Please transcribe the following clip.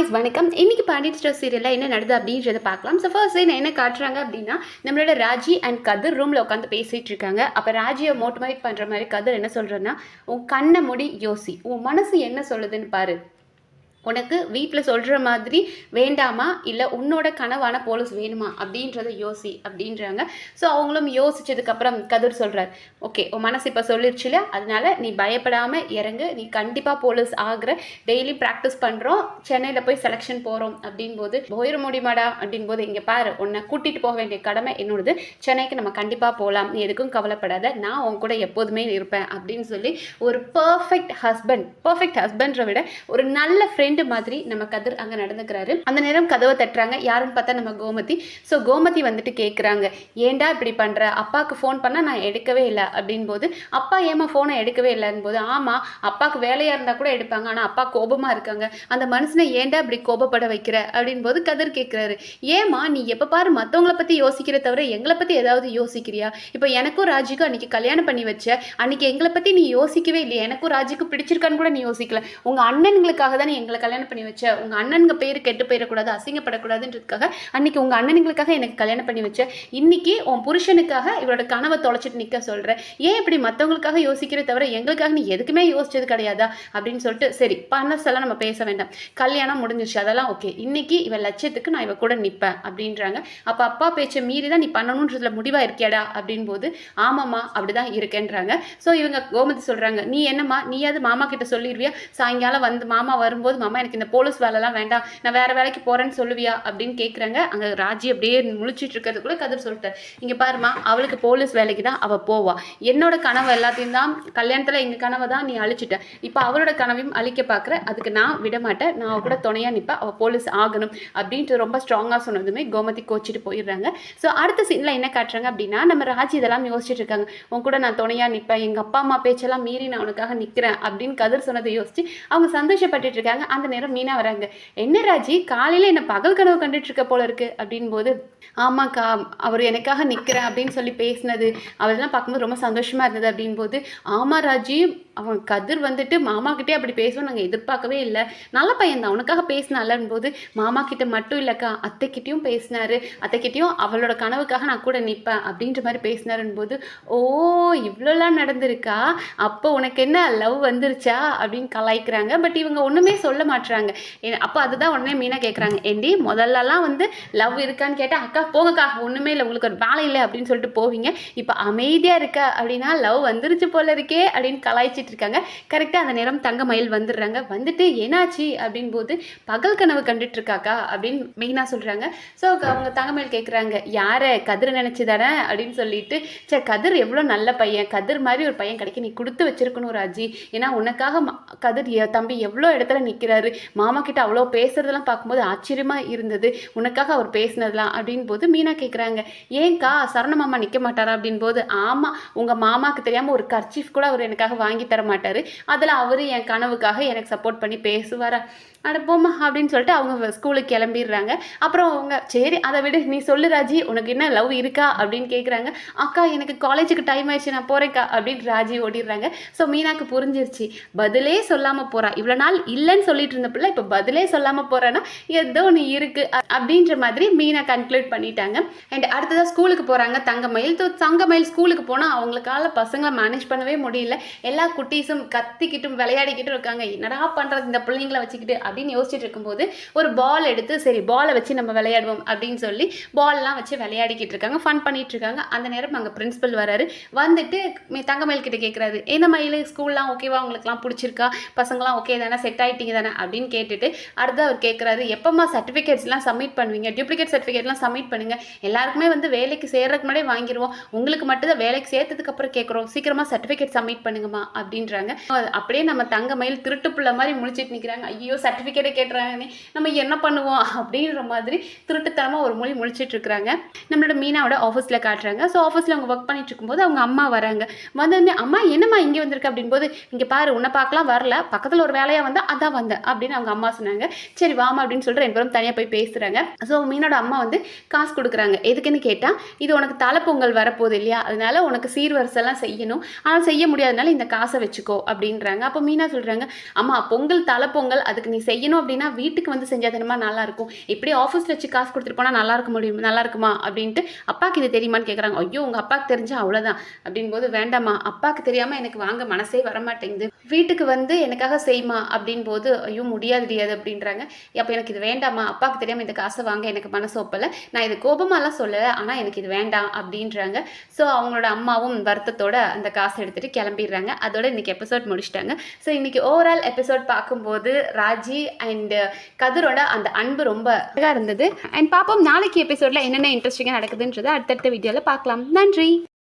Guys வணக்கம். இன்னைக்கு Pandian store சீரியலில் என்ன நடக்குது அப்படின்றத பார்க்கலாம். ஸோ ஃபர்ஸ்ட் சைன் என்ன காட்டுறாங்க அப்படின்னா நம்மளோட ராஜி அண்ட் கதிர் ரூமில் உட்காந்து பேசிகிட்டு இருக்காங்க. அப்போ ராஜியை மோட்டிவேட் பண்ணுற மாதிரி கதிர் என்ன சொல்கிறேன்னா உன் கண்ணை முடி யோசி. உன் மனசு என்ன சொல்லுதுன்னு பாரு. உனக்கு வீட்டில் சொல்கிற மாதிரி வேண்டாமா? இல்லை உன்னோட கனவான போலீஸ் வேணுமா? அப்படின்றத யோசி அப்படின்றாங்க. ஸோ அவங்களும் யோசிச்சதுக்கப்புறம் கதிர் சொல்கிறார் ஓகே உன் மனசு இப்போ சொல்லிருச்சுல அதனால நீ பயப்படாமல் இறங்கு. நீ கண்டிப்பாக போலீஸ் ஆகிற. டெய்லி ப்ராக்டிஸ் பண்ணுறோம் சென்னையில் போய் செலெக்ஷன் போகிறோம் அப்படின்போது போயிட முடியுமாடா? அப்படின்போது இங்கே பாரு உன்னை கூட்டிகிட்டு போக வேண்டிய கடமை என்னோடது. சென்னைக்கு நம்ம கண்டிப்பாக போகலாம் நீ எதுக்கும் கவலைப்படாத. நான் உன் கூட எப்போதுமே இருப்பேன். அப்படின்னு சொல்லி ஒரு பர்ஃபெக்ட் ஹஸ்பண்ட் பர்ஃபெக்ட் ஹஸ்பண்டை விட ஒரு நல்ல ஃப்ரெண்ட் மாதிரி நம்ம கதிர் அங்கே நடந்துக்கிறாரு. அந்த நேரம் கதவை தட்டுறாங்க. யாருன்னு பார்த்தா நம்ம கோமதி. ஸோ கோமதி வந்துட்டு கேட்குறாங்க ஏன்டா இப்படி பண்ணுற அப்பாவுக்கு ஃபோன் பண்ணால் நான் எடுக்கவே இல்லை. அப்படின் போது அப்பா ஏமா ஃபோனை எடுக்கவே இல்லைன்னு போது ஆமாம் அப்பாவுக்கு வேலையாக இருந்தால் கூட எடுப்பாங்க. ஆனால் அப்பா கோபமாக இருக்காங்க. அந்த மனுஷனை ஏன்டா இப்படி கோபப்பட வைக்கிற? அப்படின் போது கதிர் கேட்குறாரு ஏமா நீ எப்போ பாரு மற்றவங்கள பற்றி யோசிக்கிற தவிர எங்களை பற்றி ஏதாவது யோசிக்கிறியா? இப்போ எனக்கும் ராஜிக்கும் அன்னைக்கு கல்யாணம் பண்ணி வச்ச அன்னைக்கு எங்களை பற்றி நீ யோசிக்கவே இல்லையா. எனக்கும் ராஜிக்கும் பிடிச்சிருக்கான்னு கூட நீ யோசிக்கல. உங்கள் அண்ணனுங்களுக்காக தானே எங்களை கல்யாணம் பண்ணி வச்ச உங்கள் அண்ணனுங்க பேர் கெட்டு போயிடக்கூடாது அசிங்கப்படக்கூடாதுன்றதுக்காக அன்னைக்கு உங்கள் அண்ணனுங்களுக்காக எனக்கு கல்யாணம் பண்ணி வச்ச. இன்னைக்கு உன் புருஷனுக்காக இவரோட கனவை தொலைச்சிட்டு நிற்க சொல்கிறேன் ஏன் இப்படி மற்றவங்களுக்காக யோசிக்கிற தவிர எங்களுக்காக நீ எதுக்குமே யோசிச்சது கிடையாதா? அப்படின்னு சொல்லிட்டு சரி பணசெல்லாம் நம்ம பேச வேண்டாம். கல்யாணம் முடிஞ்சிச்சு அதெல்லாம் ஓகே. இன்னைக்கு இவன் லட்சியத்துக்கு நான் இவ கூட நிற்பேன் அப்படின்றாங்க. அப்போ அப்பா பேச்சை மீறி தான் நீ பண்ணணுன்றதுல முடிவாக இருக்கியாடா? அப்படின் போது ஆமாம்மா அப்படிதான் இருக்கேன்றாங்க. ஸோ இவங்க கோமதி சொல்கிறாங்க நீ என்னம்மா நீயாவது மாமா கிட்ட சொல்லிடுவியா சாயங்காலம் வந்து மாமா வரும்போது அம்மா எனக்கு இந்த போலீஸ் வேலைலாம் வேண்டாம். நான் வேற வேலைக்கு போறேன்னு சொல்லுவியா? அப்படின்னு கேட்குறாங்க அங்கே ராஜி அப்படியே முழிச்சிட்டு கூட கதிர் சொல்லிட்டார். இங்கே பாருமா அவளுக்கு போலீஸ் வேலைக்கு தான் அவள் போவா. என்னோட கனவு எல்லாத்தையும் தான் கல்யாணத்தில் எங்கள் கனவை தான் நீ அழிச்சிட்ட. இப்போ அவளோட கனவையும் அழிக்க பார்க்குற அதுக்கு நான் விட மாட்டேன். நான் கூட துணையாக நிற்பேன் அவள் போலீஸ் ஆகணும் அப்படின்ட்டு ரொம்ப ஸ்ட்ராங்காக சொன்னதுமே கோமதி கோச்சிட்டு போயிடுறாங்க. ஸோ அடுத்த சீனில் என்ன காட்டுறாங்க அப்படின்னா நம்ம ராஜி இதெல்லாம் யோசிச்சுட்டு இருக்காங்க. உன் கூட நான் துணையாக நிற்பேன் எங்கள் அப்பா அம்மா பேச்செல்லாம் மீறி நான் உனக்காக நிற்கிறேன் அப்படின்னு கதிர் சொன்னதை யோசிச்சு அவங்க சந்தோஷப்பட்டுட்டு இருக்காங்க. அந்த நேரம் மீனா வராங்க. என்ன ராஜி காலையில் என்ன பகல் கனவு கண்டுட்டு இருக்க போல இருக்கு. அப்படின் போது ஆமாக்கா அவர் எனக்காக நிற்கிறேன் அப்படின்னு சொல்லி பேசினது. அவரெல்லாம் பார்க்கும்போது ரொம்ப சந்தோஷமா இருந்தது அப்படின் போது ஆமா ராஜி அவன் கதிர் வந்துட்டு மாமா கிட்டே அப்படி பேசுவோம் நாங்கள் எதிர்பார்க்கவே இல்லை. நல்ல பையன் தான் உனக்காக பேசினாலன் போது மாமா கிட்ட மட்டும் இல்லைக்கா அத்தைக்கிட்டையும் பேசினாரு. அத்தைக்கிட்டையும் அவளோட கனவுக்காக நான் கூட நிற்பேன் அப்படின்ற மாதிரி பேசினாருன்னு போது ஓ இவ்வளோலாம் நடந்திருக்கா? அப்போ உனக்கு என்ன லவ் வந்துருச்சா? அப்படின்னு கலாய்க்கிறாங்க. பட் இவங்க ஒன்றுமே சொல்ல மாட்டுறாங்க அப்போ அதுதான் உடனே மீனா கேட்குறாங்க ஏண்டி முதல்லலாம் வந்து லவ் இருக்கான்னு கேட்டால் அக்கா போங்கக்கா ஒன்றுமே இல்லை உங்களுக்கு ஒரு வேலை இல்லை அப்படின்னு சொல்லிட்டு போவீங்க. இப்போ அமைதியாக இருக்கா அப்படின்னா லவ் வந்துருச்சு போல இருக்கே அப்படின்னு கலாய்ச்சிட்டு இருக்காங்க. கரெக்டாக அந்த நேரம் தங்க மயில் வந்துடுறாங்க. வந்துட்டு என்னாச்சு? அப்படின் போது பகல் கனவு கண்டுட்டு இருக்காக்கா அப்படின்னு மெயினாக சொல்கிறாங்க ஸோ அவங்க தங்கமயில் கேட்குறாங்க யாரை? கதிர் நினச்சி தானே அப்படின்னு சொல்லிட்டு சே கதிர் எவ்வளோ நல்ல பையன். கதிர் மாதிரி ஒரு பையன் கிடைக்க நீ கொடுத்து வச்சிருக்கணும் ராஜி. ஏன்னா உனக்காக ம- கதிர் தம்பி எவ்வளோ இடத்துல நிற்கிறாரு மாமா கிட்ட அவ்வளோ பேசுறதெல்லாம் பார்க்கும்போது ஆச்சரியமா இருந்தது. உனக்காக அவர் பேசினதெல்லாம் அப்படின் போது மீனா கேட்குறாங்க ஏன்க்கா சரண மாமா நிற்க மாட்டாரா? அப்படின் போது ஆமாம் உங்கள் மாமாக்கு தெரியாமல் ஒரு கர்ச்சீஃப் கூட அவர் எனக்காக வாங்கி தர மாட்டார். அதில் அவர் என் கனவுக்காக எனக்கு சப்போர்ட் பண்ணி பேசுவாரா? அட அப்படின்னு சொல்லிட்டு அவங்க ஸ்கூலுக்கு கிளம்பிடுறாங்க. அப்புறம் அவங்க சரி அதை விட. நீ சொல்லு ராஜி. உனக்கு என்ன லவ் இருக்கா? அப்படின்னு கேட்குறாங்க அக்கா எனக்கு காலேஜுக்கு டைம் ஆயிடுச்சு. நான் போகிறேக்கா அப்படின்னு ராஜி ஓடிடுறாங்க. ஸோ மீனாக்கு புரிஞ்சிருச்சு. பதிலே சொல்லாமல் போறா. இவ்வளோ நாள் இல்லைன்னு சொல்லிட்டு இருந்த பிள்ளை இப்போ பதிலே சொல்லாமல் போறேன்னா ஏதோ ஒன்று இருக்கு. அப்படின்ற மாதிரி மீனா கன்க்ளூட் பண்ணிட்டாங்க. அண்ட் அடுத்ததாக ஸ்கூலுக்கு போகிறாங்க தங்கமயில் ஸோ தங்கமயில் ஸ்கூலுக்கு போனால் அவங்களுக்கால பசங்களை மேனேஜ் பண்ணவே முடியல. எல்லா குட்டீஸும் கத்திக்கிட்டும் விளையாடிக்கிட்டும் இருக்காங்க. என்னடா பண்ணுறது இந்த பிள்ளைங்களை வச்சுக்கிட்டு அப்படின்னு யோசிச்சுட்டு இருக்கும்போது ஒரு பால் எடுத்து சரி பாலை வச்சு நம்ம விளையாடுவோம் அப்படின்னு சொல்லி பால்லாம் வச்சு விளையாடிக்கிட்டு இருக்காங்க. ஃபன் பண்ணிட்டு இருக்காங்க. அந்த நேரம் அங்கே பிரின்ஸிபல் வராரு. வந்துட்டு தங்கமயில் கிட்ட கேட்குறாரு என்ன மயில்? ஸ்கூல்லாம் ஓகேவா உங்களுக்குலாம் பிடிச்சிருக்கா? பசங்களாம் ஓகே தானே? செட் ஆயிட்டீங்க தானே? அப்படின்னு கேட்டுட்டு அடுத்து அவர் கேட்குறாரு எப்போம்மா சர்டிஃபிகேட்ஸ்லாம் சப்மிட் பண்ணுவீங்க? டூப்ளிகேட் சர்டிஃபிகேட்லாம் சப்மிட் பண்ணுங்க. எல்லாருக்குமே வந்து வேலைக்கு சேர்றதுக்கு முன்னாடியே வாங்கிடுவோம் உங்களுக்கு மட்டும் தான் வேலைக்கு சேர்த்ததுக்கு அப்புறம் கேட்குறோம் சீக்கிரமாக சர்டிஃபிகேட் சப்மிட் பண்ணுங்கம்மா அப்படின்றாங்க. அப்படியே நம்ம தங்க மயில் திருட்டு பிள்ளை மாதிரி முழிச்சிட்டு நிற்கிறாங்க ஐயோ சர்டிஃபிகேட்டை கேட்டுறாங்கன்னு. நம்ம என்ன பண்ணுவோம்? அப்படின்ற மாதிரி திருட்டுத்தனமாக ஒரு மொழி முழிச்சிட்டு இருக்கிறாங்க. நம்மளோட மீனாவோட ஆஃபீஸில் காட்டுறாங்க. ஸோ ஆஃபீஸில் அவங்க ஒர்க் பண்ணிட்டு இருக்கும்போது அவங்க அம்மா வராங்க. வந்ததுமே அம்மா என்னம்மா இங்கே வந்திருக்கு? அப்படின்போது இங்கே பாரு உன்னை பார்க்கலாம் வரல. பக்கத்தில் ஒரு வேலையாக வந்தால் அதான் வந்தேன். அப்படின்னு அவங்க அம்மா சொன்னாங்க. சரி வாமா அப்படின்னு சொல்லிட்டு ரெண்டு பேரும் தனியாக போய் பேசுகிறாங்க ஸோ மீனோட அம்மா வந்து காசு கொடுக்குறாங்க. எதுக்குன்னு கேட்டால் இது உனக்கு தலைப்பொங்கல் வரப்போகுது இல்லையா? அதனால உனக்கு சீர்வரிசெல்லாம் செய்யணும். ஆனால் செய்ய முடியாதனால இந்த காசை வச்சுக்கோ அப்படின்றாங்க. அப்போ மீனா சொல்கிறாங்க அம்மா பொங்கல் தலைப்பொங்கல் அதுக்கு நீ செய்யணும் அப்படின்னா வீட்டுக்கு வந்து செஞ்சால் தினமா நல்லா இருக்கும். இப்படி ஆஃபீஸில் வச்சு காசு கொடுத்துட்டு போனால் நல்லா இருக்க முடியும் நல்லா இருக்குமா? அப்படின்ட்டு அப்பாவுக்கு இது தெரியுமான்னு கேட்குறாங்க ஐயோ உங்கள் அப்பாவுக்கு தெரிஞ்சா அவ்வளோதான் அப்படின்போது வேண்டாமா வேண்டாம்மா அப்பாவுக்கு தெரியாமல் எனக்கு வாங்க மனசே வர மாட்டேங்குது வீட்டுக்கு வந்து எனக்காக செய்யுமா அப்படின் போது ஐயோ முடியாது முடியாது அப்படின்றாங்க. அப்போ எனக்கு இது வேண்டாம்மா அப்பாவுக்கு தெரியாமல் இந்த காசை வாங்க எனக்கு மனசு ஒப்பலை. நான் இது கோபமாலாம் சொல்லலை ஆனால் எனக்கு இது வேண்டாம் அப்படின்றாங்க. ஸோ அவங்களோட அம்மாவும் வருத்தத்தோட அந்த காசை எடுத்துகிட்டு கிளம்பிடுறாங்க. அதோட இன்னைக்கு எபிசோட் முடிச்சிட்டாங்க. ஸோ இன்னைக்கு ஓவரால் எபிசோட் பார்க்கும்போது ராஜி அண்ட் கதிரோட அந்த அன்பு ரொம்ப அழகாக இருந்தது. அண்ட் பார்ப்போம் நாளைக்கு எபிசோடில் என்னென்ன இன்ட்ரெஸ்டிங்காக நடக்குதுன்றதை அடுத்தடுத்த வீடியோவில் பார்க்கலாம். நன்றி!